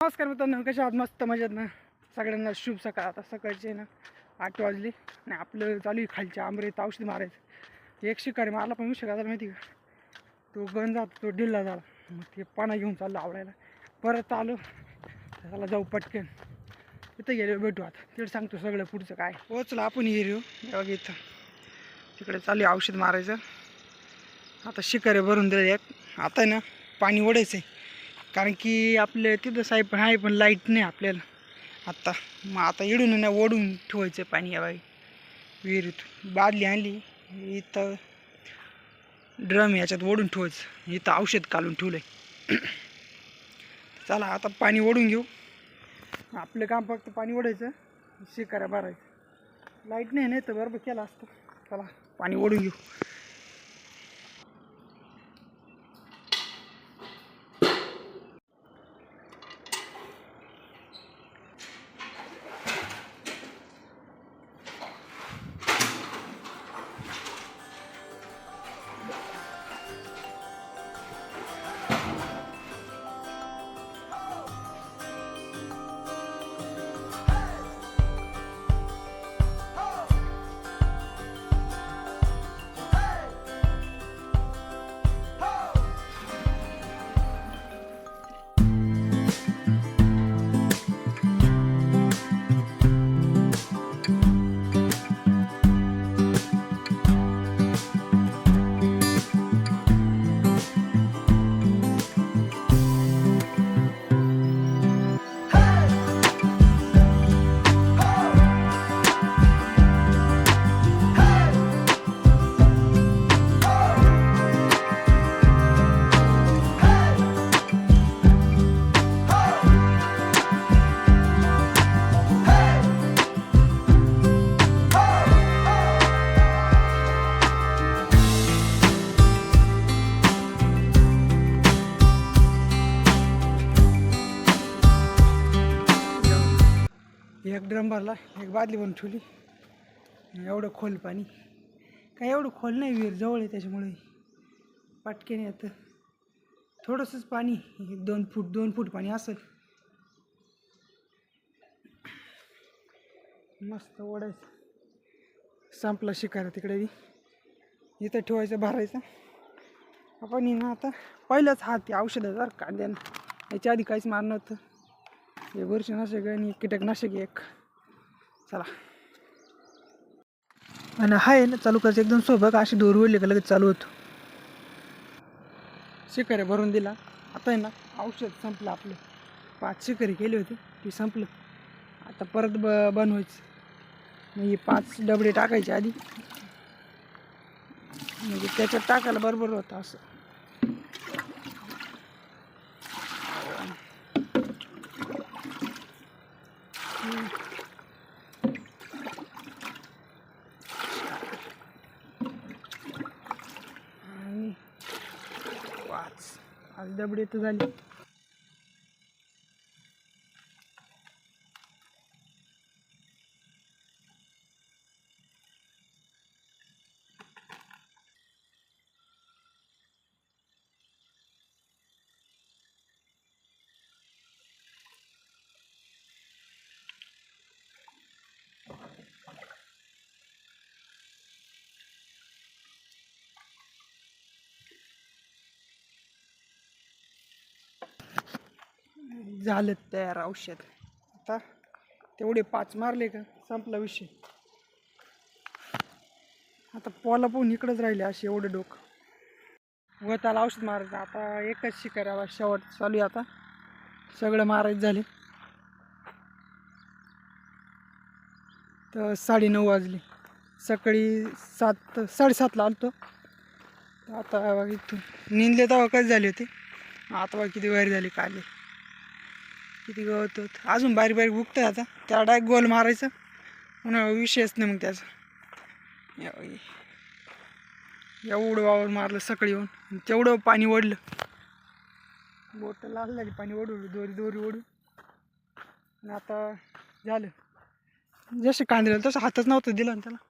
नमस्कार मित्रांनो कशा आहात? मस्त मजेत ना? सगळ्यांना शुभ सकाळ. आता सकाळचे ना आठ वाजले नाही आपलं चालू आहे खालच्या आंबरेत औषध मारायचं. एक शिकारी मारला पण विषय काय झाला माहिती का? तो गण जातो तो ढिल्ला झाला. मग ते पाना घेऊन चाललो आवडायला परत आलो त्याला जाऊ पटकन. तिथं गेलो भेटू आता. तिकडे सांगतो सगळं पुढचं काय. पोचलं आपण हिरू बघ इथं. तिकडे चालू आहे औषध मारायचं. आता शिकारे भरून दिले एक आता ना पाणी ओढायचं आहे कारण की आपले तिथं साहेब पण आहे पण लाइट नाही आपल्याला. आत्ता मग आता इडून ना ओढून ठेवायचं पाणी या बाई. विहिरीत बादली आणली इथं ड्रम याच्यात ओढून ठेवायचं. इथं औषध काढून ठेवलं आहे चला आता पाणी ओढून घेऊ. आपलं काम फक्त पाणी ओढायचं शिकाऱ्या भरायचं लाइट नाही नाही तर बरोबर केला असतं. चला पाणी ओढून घेऊ. एक ड्रम भरला एक बादली बनून ठेवली. एवढं खोल पाणी. काय एवढं खोल नाही विहीर जवळ आहे त्याच्यामुळे. पाटकेने येतं थोडंसंच पाणी एक दोन फूट दोन फूट पाणी असेल. मस्त ओढायचं. संपला शिकायला तिकडे बी. इथं ठेवायचं भरायचं. आपण ना आता पहिलंच हात ते औषधाचा कांद्यानं. याच्या आधी काहीच मारणार होतं हे बुरशीनाशक आणि कीटकनाशक एक. चला. आणि हाय ना चालू करायचं एकदम सोबत. अशी दोर ओढली का लगेच चालू होतो. शिकारे भरून दिला. आता आहे ना औषध संपलं आपलं. पाच शिकारी केली होती. ती संपलं. आता परत ब बनवायचं. मग हे पाच डबडे टाकायचे आधी. म्हणजे त्याच्यात टाकायला बरोबर होतं असं आणि पाच दबडी तर झाली. झालं तयार औषध. आता तेवढे पाच मारले का संपला विषय. आता पोला पाहून इकडंच राहिले असे एवढं डोकं. व त्याला औषध मारायचं. आता एकच शिकारावा शेवट चालू आहे आता. सगळं मारायचं झाले. तर साडेनऊ वाजले. सकाळी सात साडेसातला आलतो. आता इथून निंदले तेव्हा कसे झाले होते? आता किती वेळ झाली काले किती गवत होत अजून बारीक बारीक आहे आता. त्याला डायरेक्ट गोल मारायचं. पुन्हा विषयच नाही मग त्याचा. एवढं वावर मारलं सकाळी येऊन. तेवढं पाणी ओढलं. बोट लाल झाली पाणी ओढवलं. दोरी दोरी ओढून. आणि आता झालं. जसे कांदे तसं हातच नव्हतं दिलं ना त्याला.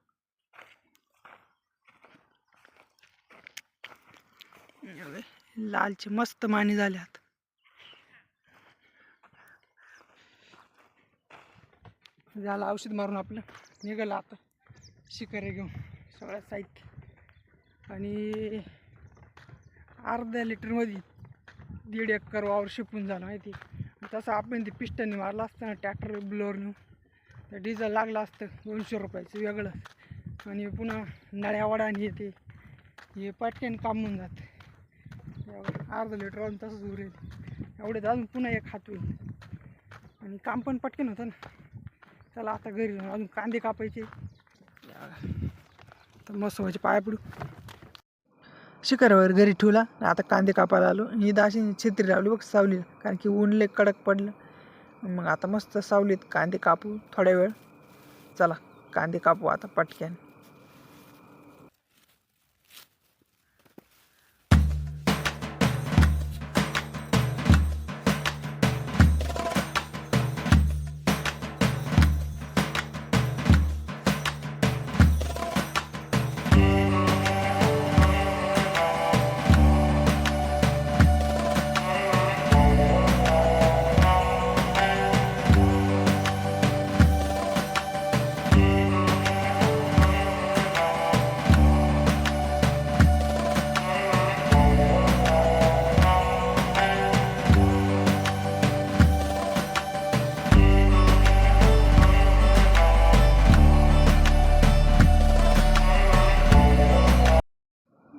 लालचे मस्त माने झाले आता. झालं औषध मारून आपलं निघालं आता. शिकारे घेऊन सगळं साहित्य. आणि अर्ध्या लिटरमध्ये दीड एकर वावर शिपून झालं माहिती तसं आपण ते पिस्टनने मारलं असतं ना ट्रॅक्टर ब्लोअरनं तर डिझेल लागलं असतं दोनशे रुपयाचं वेगळं. आणि पुन्हा नळ्या आणि येते हे पटकन काम होऊन जातं. अर्धा लिटर वाहून तसंच उरेल. एवढे अजून पुन्हा एक हात होईल. आणि काम पण पटकन होतं ना. चला आता घरी अजून कांदे कापायचे. तर मस्त व्हायचे पाया पडू. शिखरावर घरी ठेवला. आता कांदे कापायला आलो. ही अशी छत्री लावली बघ सावली कारण की ऊन कडक पडलं. मग आता मस्त सावलीत कांदे कापू थोड्या वेळ. चला कांदे कापू आता पटक्यान.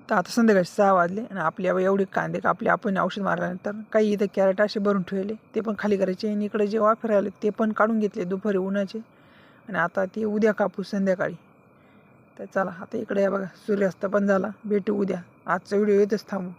तर आता संध्याकाळी सहा वाजले आणि आपली एवढे कांदे कापले आपण औषध मारल्यानंतर काही इथं कॅरेट असे भरून ठेवले. ते पण खाली करायचे आणि इकडे जे वाफे राहिले ते पण काढून घेतले दुपारी उन्हाचे. आणि आता ते उद्या कापू संध्याकाळी. तर चला आता इकडे या बघा सूर्यास्त पण झाला. भेटू उद्या. आजचा व्हिडिओ येतच थांबू.